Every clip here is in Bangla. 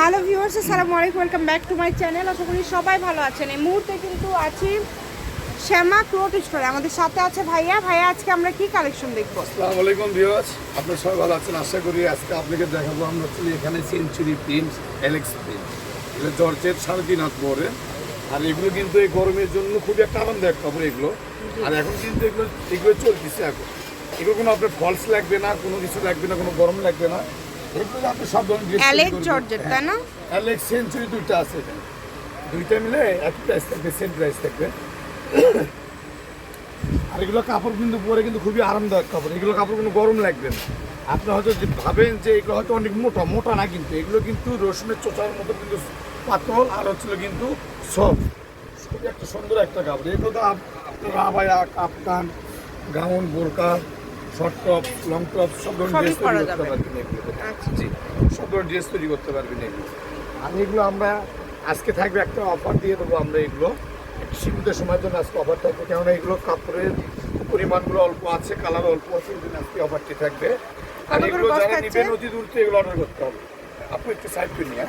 হ্যালো ভিউয়ার্স, আসসালামু আলাইকুম, welcome back to my channel. আশা করি সবাই ভালো আছেন। এই মুহূর্তে কিন্তু আছি শ্যামা ক্লোথ স্টোরে। আমাদের সাথে আছে ভাইয়া। ভাইয়া, আজকে আমরা কি কালেকশন দেখব? আসসালামু আলাইকুম ভিউয়ার্স। আপনারা সবাই ভালো আছেন? আশা করি আজকে আপনাকে দেখাবো আমরা হচ্ছে এখানে সেঞ্চুরি প্রিন্ট এলেক্স প্রিন্ট এগুলো জর্জের সাড়ে তিন হাত পরে আর এগুলো কিন্তু এই গরমের জন্য খুবই একটা আরামদায়ক কাপড় এগুলো। আর এখন কিন্তু এগুলো এগুলো চলতেছে এখন। এগুলো কোনো আপনার ফলস লাগবে না, কোনো কিছু লাগবে না, কোনো গরম লাগবে না। আপনি সব ধরনের। জর্জেট তাই না? অ্যালেক্স সেঞ্চুরি দুইটা আছে দুইটা মিলে এক প্রাইস থাকবে সেম প্রাইস থাকবে। আর এগুলো কাপড় কিন্তু পরে কিন্তু খুবই আরামদায়ক কাপড়। এগুলো কাপড় কোনো গরম লাগবে না। আপনি হয়তো যে ভাবেন যে এগুলো হয়তো অনেক মোটা মোটা না কিন্তু এগুলো কিন্তু রসুনের চোচার মতো কিন্তু পাতল আর হচ্ছিল কিন্তু সফট খুবই একটা সুন্দর একটা কাপড়। এগুলো তো আপনার আবায়া কাপকান গাউন বোরকা শর্ট টপ লং টপ সব ধরনের ড্রেস তৈরি করতে পারবেন এগুলো। আচ্ছা। জি সব ধরনের ড্রেস তৈরি করতে পারবেন এগুলো। আর এগুলো আমরা আজকে থাকবে একটা অফার দিয়ে দেবো আমরা এগুলো। একটু সীমিত সময়ের জন্য আজকে অফার থাকবে। কেননা এগুলো কাপড়ের পরিমাণগুলো অল্প আছে কালার অল্প আছে এই জন্য আজকে অফারটি থাকবে। আর এগুলো যারা? নেবেন অতি দূর থেকে এগুলো অর্ডার করতে হবে। আপনি একটু সাইড করে নিয়ে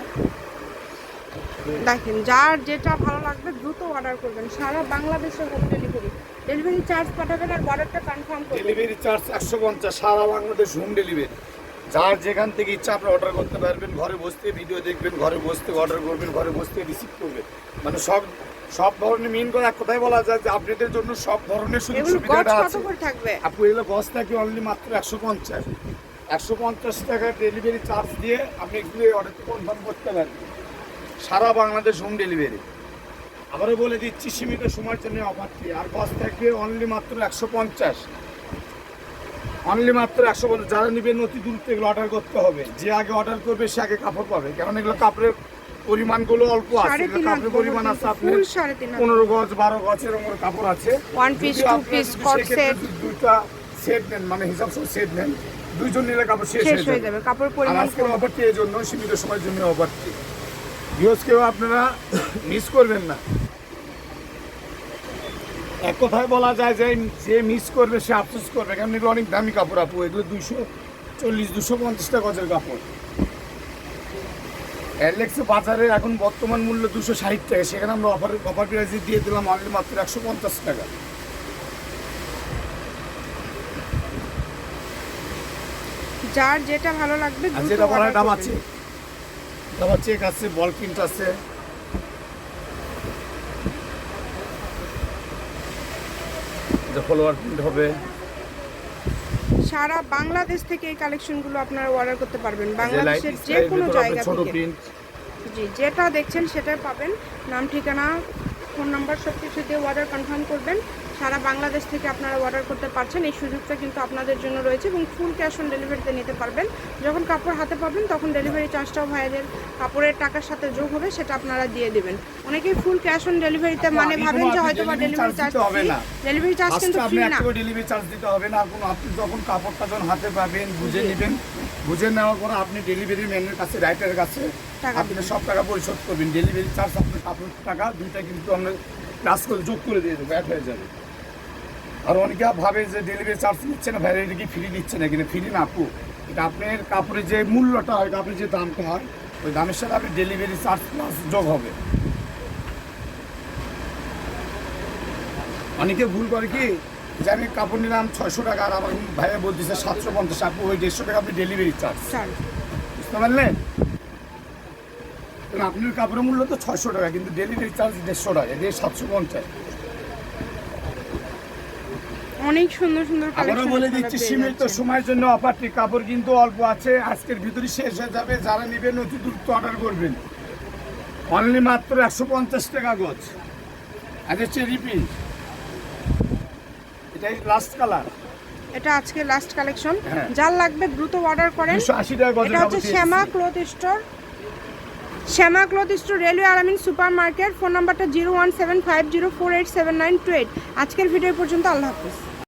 দেখেন যার যেটা ভালো লাগবে দ্রুত অর্ডার করবেন। সারা বাংলাদেশের হোম ডেলিভারি ডেলিভারি চার্জ পাঠাবেন আর অর্ডারটা কনফার্ম করবেন। ডেলিভারি চার্জ একশো পঞ্চাশ সারা বাংলাদেশ হোম ডেলিভারি যার যেখান থেকে ইচ্ছা আপনি অর্ডার করতে পারবেন ঘরে বসতে ভিডিও দেখবেন ঘরে বসতে অর্ডার করবেন ঘরে বসতে রিসিভ করবেন। মানে সব সব ধরনের মেন করে এক কথাই বলা যায় যে আপনাদের জন্য সব ধরনের সুযোগ সুবিধাটা আছে। আপু এগুলো বস থাকে অনলি মাত্র একশো পঞ্চাশ। একশো পঞ্চাশ টাকা ডেলিভারি চার্জ দিয়ে আপনি এগুলো অর্ডারটি কনফার্ম করতে পারবেন। সারা বাংলাদেশ হোম ডেলিভারি আবারও বলে দিচ্ছি সীমিত সময়ের জন্য অফারটি আর বস থাকবে অনলি মাত্র একশো পঞ্চাশ। অনলি মাত্র একশো পঞ্চাশ। যারা নেবেন অতি দূরত্ব এগুলো অর্ডার করতে হবে। যে আগে অর্ডার করবে সে আগে কাপড় পাবে। কারণ এগুলো কাপড়ের পরিমাণগুলো অল্প আছে। কাপড়ের পরিমাণ আছে আপনার পনেরো গজ বারো গজ এরকম কাপড় আছে। Cord সেক্ষেত্রে set। যদি দুইটা সেট নেন মানে হিসাব সহ সেট নেন দুইজন নিলে কাপড় শেষ শেষ হয়ে যাবে। কাপড় পরিমাণ আজকের অফারটি এই জন্য সীমিত সময়ের জন্য অফারটি ভিউজ কেউ আপনারা মিস করবেন না। এক কথায় বলা যায় যে যে মিস করবে সে আফসোস করবে। কারণ এগুলো অনেক দামি কাপড় আপু এগুলো দুশো চল্লিশ দুশো পঞ্চাশটা গজের কাপড়। অ্যালেক্সে বাজারে এখন বর্তমান মূল্য দুশো ষাট টাকা। সেখানে আমরা অফার অফার প্রাইসে দিয়ে দিলাম অনলি মাত্র একশো পঞ্চাশ টাকা। যার যেটা ভালো লাগবে যেটা হয় order ডাবা করবেন। চেক আছে বল প্রিন্ট আছে। যে ফলোয়ার প্রিন্ট হবে। সারা বাংলাদেশ থেকে এই কালেকশনগুলো আপনারা অর্ডার করতে পারবেন। বাংলাদেশের যে কোনো জায়গা থেকে। জি যেটা দেখছেন সেটা পাবেন। নাম ঠিকানা ফোন নাম্বার সব কিছু দিয়ে অর্ডার কনফার্ম করবেন। সারা বাংলাদেশ থেকে আপনারা অর্ডার করতে পারছেন। এই সুযোগটা কিন্তু আপনাদের জন্য রয়েছে এবং ফুল ক্যাশ অন ডেলিভারিতে নিতে পারবেন। যখন কাপড় হাতে পাবেন তখন ডেলিভারি চার্জটাও ভাইদের কাপড়ের টাকার সাথে যোগ হবে সেটা আপনারা দিয়ে দেবেন। অনেকেই ফুল ক্যাশ অন ডেলিভারিতে মানে ভাবেন যে হয়তো বা ডেলিভারি চার্জ হবে না। ডেলিভারি চার্জ কিন্তু ফ্রি না। ডেলিভারি চার্জ দিতে হবে না কোনো আপনি যখন কাপড়টা যখন হাতে পাবেন বুঝে নেবেন। বুঝে নেওয়ার পর আপনি ডেলিভারি ম্যানের কাছে রাইটারের কাছে আপনি সব টাকা পরিশোধ করবেন। ডেলিভারি চার্জ আপনার কাপড় টাকা দুইটা কিন্তু আমরা প্লাস করে যোগ করে দিয়ে দেবো এক হয়ে যাবে। আর অনেকে ভাবে যে ডেলিভারি চার্জ নিচ্ছে না ভ্যারাইটি কি ফ্রি দিচ্ছে না কিন্তু ফ্রি না আপু। এটা আপনার কাপড়ের যে মূল্যটা হয় কাপড়ের যে দামটা হয় ওই দামের সাথে আপনি ডেলিভারি চার্জ প্লাস যোগ হবে। অনেকে ভুল করে কি যে আমি কাপড় নিলাম ছয়শো টাকা আর আমার ভাইয়া বলতেছে সাতশো পঞ্চাশ আপু ওই দেড়শো টাকা আপনি ডেলিভারি চার্জ বুঝতে পারলেন? আপনার কাপড়ের মূল্য তো ছয়শো টাকা কিন্তু ডেলিভারি চার্জ দেড়শো টাকা এদের সাতশো পঞ্চাশ। অনেক সুন্দর সুন্দর আবারও কালেকশন বলে দিচ্ছি সীমিত সময়ের জন্য অফারটি কাপড় কিন্তু অল্প আছে আজকের ভিতরে শেষ হয়ে যাবে যারা নেবেন অতি দ্রুত অর্ডার করবেন। অনলি মাত্র একশো পঞ্চাশ টাকা গজ। আচ্ছা চেরি পিস এটাই লাস্ট কালার এটা আজকে লাস্ট কালেকশন হ্যাঁ। যার লাগবে দ্রুত অর্ডার করেন। আশি টাকা গজের এটা হচ্ছে Shyama. Cloth store Shyama cloth store railway Alamin super market phone নাম্বারটা zero one seven five zero four eight seven nine two eight. আজকের ভিডিও পর্যন্ত আল্লাহ হাফিজ।